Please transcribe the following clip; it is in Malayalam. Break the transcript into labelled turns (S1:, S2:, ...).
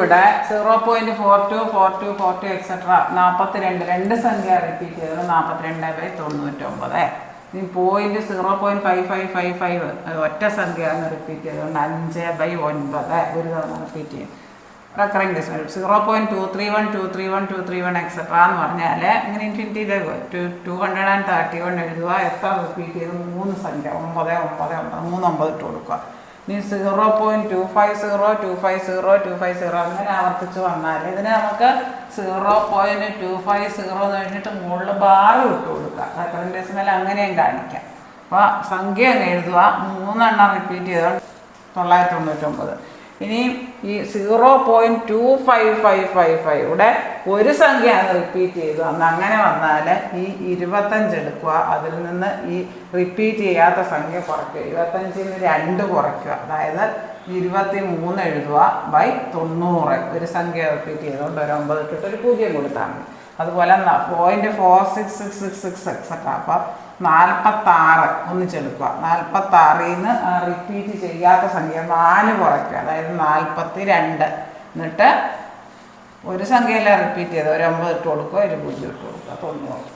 S1: ഇവിടെ zero point four two four two four two etcetera നാൽപ്പത്തിരണ്ട് രണ്ട് സംഖ്യ റിപ്പീറ്റ് ചെയ്തത് നാൽപ്പത്തിരണ്ട് ബൈ തൊണ്ണൂറ്റൊമ്പത്. ഇനി point zero point five five five five ഒറ്റ സംഖ്യയാണ് റിപ്പീറ്റ് ചെയ്തുകൊണ്ട് അഞ്ച് ബൈ ഒൻപത്. ഒരു തവണ റിപ്പീറ്റ് ചെയ്യും. Recurring decimal zero point two three one two three one two three one etcetera എന്ന് പറഞ്ഞാൽ ഇങ്ങനെ ഇൻഫിനിറ്റിയിലേക്ക് two two hundred and thirty one എഴുതുക എത്ര റിപ്പീറ്റ് ചെയ്ത്? മൂന്ന് സംഖ്യ. ഒമ്പത് ഒമ്പത് ഒമ്പത് മൂന്ന് ഒമ്പത് ഇട്ട് കൊടുക്കുക. ഇനി zero point two five zero two five zero two five zero അങ്ങനെ ആവർത്തിച്ച് വന്നാൽ ഇതിനെ നമുക്ക് zero point two five zero എന്ന് കഴിഞ്ഞിട്ട് മുകളിൽ ബാറ് ഇട്ട് കൊടുക്കുക മേലെ അങ്ങനെയും കാണിക്കാം. അപ്പോൾ സംഖ്യ അങ്ങ് എഴുതുക. മൂന്നെണ്ണം റിപ്പീറ്റ് ചെയ്താൽ തൊള്ളായിരത്തി തൊണ്ണൂറ്റൊമ്പത്. ഇനി ഈ zero point two five five five five ഇവിടെ ഒരു സംഖ്യ ആണ് റിപ്പീറ്റ് ചെയ്തു. അന്ന് അങ്ങനെ വന്നാൽ ഈ ഇരുപത്തഞ്ച് എടുക്കുക. അതിൽ നിന്ന് ഈ റിപ്പീറ്റ് ചെയ്യാത്ത സംഖ്യ കുറയ്ക്കുക. ഇരുപത്തഞ്ചിൽ നിന്ന് രണ്ട് കുറയ്ക്കുക. അതായത് ഇരുപത്തി മൂന്ന് എഴുതുക ബൈ തൊണ്ണൂറ്. ഒരു സംഖ്യ റിപ്പീറ്റ് ചെയ്തുകൊണ്ട് ഒരു ഒമ്പത് ഇട്ടിട്ട് ഒരു പൂജ്യം കൊടുത്താൽ മതി. അതുപോലെ point four six six six six etcetera അപ്പം നാൽപ്പത്താറ് ഒന്നിച്ചെടുക്കുക നാൽപ്പത്താറിൽ നിന്ന് റിപ്പീറ്റ് ചെയ്യാത്ത സംഖ്യ നാല് കുറയ്ക്കുക. അതായത് നാൽപ്പത്തി രണ്ട് എന്നിട്ട് ഒരു സംഖ്യയല്ല റിപ്പീറ്റ് ചെയ്ത് ഒരു ഒമ്പത് ഇട്ട് കൊടുക്കുക ഒരു പൂജ്യം ഇട്ട് കൊടുക്കുക. തൊണ്ണൂറ്.